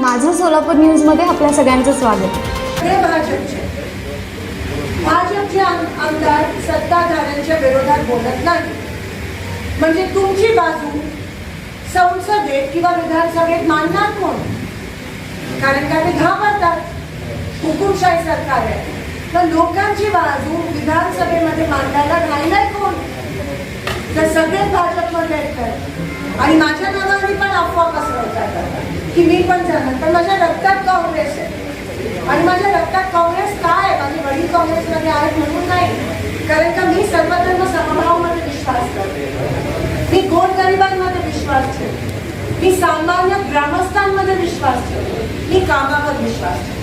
माझं सोलापूर न्यूजमध्ये आपल्या सगळ्यांचं स्वागत. हे भाजपचे भाजपचे आमदार सत्ताधाऱ्यांच्या विरोधात बोलत नाही म्हणजे तुमची बाजू संसदेत किंवा विधानसभेत मानणार कोण? कारण का ते घाबरतात. हुकुमशाही सरकार आहे. तर लोकांची बाजू विधानसभेमध्ये मांडायला राहिलाय कोण? तर सगळेच भाजपमध्ये आणि माझ्या नावाने पण अफवा पसरवतात. की मी पण जाणार. पण माझ्या रक्तात काँग्रेस आहे. आणि माझ्या रक्तात काँग्रेस काय आहे? माझे वडील काँग्रेसमध्ये आहेत म्हणून नाही. कारण का मी सर्वधर्म समभावामध्ये विश्वास करते. मी गोरगरिबांमध्ये विश्वास ठेवते. मी सामान्य ग्रामस्थांमध्ये विश्वास ठेवते. मी कामावर विश्वास ठेवते.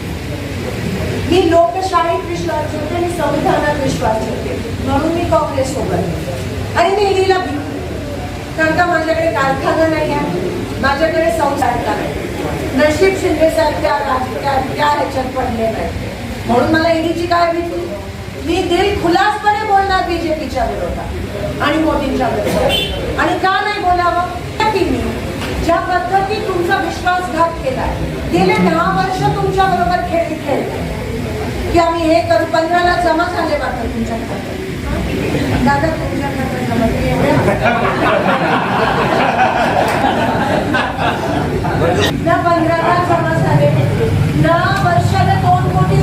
मी लोकशाहीत विश्वास ठेवते मी संविधानात विश्वास ठेवते. म्हणून मी काँग्रेस सोबत आणि मी ईडीला भिकू कारण का माझ्याकडे कारखाना नाही आहे. माझ्याकडे संसार नाही नशीब शिंदे सारख्या राजकीय त्या ह्याच्यात पडले नाही म्हणून मला ईडीची काय भीती? मी दिल खुलासपणे बोलणार बीजेपीच्या विरोधात आणि मोदींच्या विरोधात. आणि का नाही बोलावं? की मी. ज्या पद्धती तुमचा विश्वासघात केलाय गेले दहा वर्ष तुमच्या बरोबर खेळ खेळले. की आम्ही हे करू पंधराला जमा झाले मात्र तुमच्या खात्यात दादा तुमच्या खात्यात जमा एवढ्या ಸಾಲ ಪ್ರಮಾಣ ಸಾಲ ವರ್ಷದ ಕೋಟಿ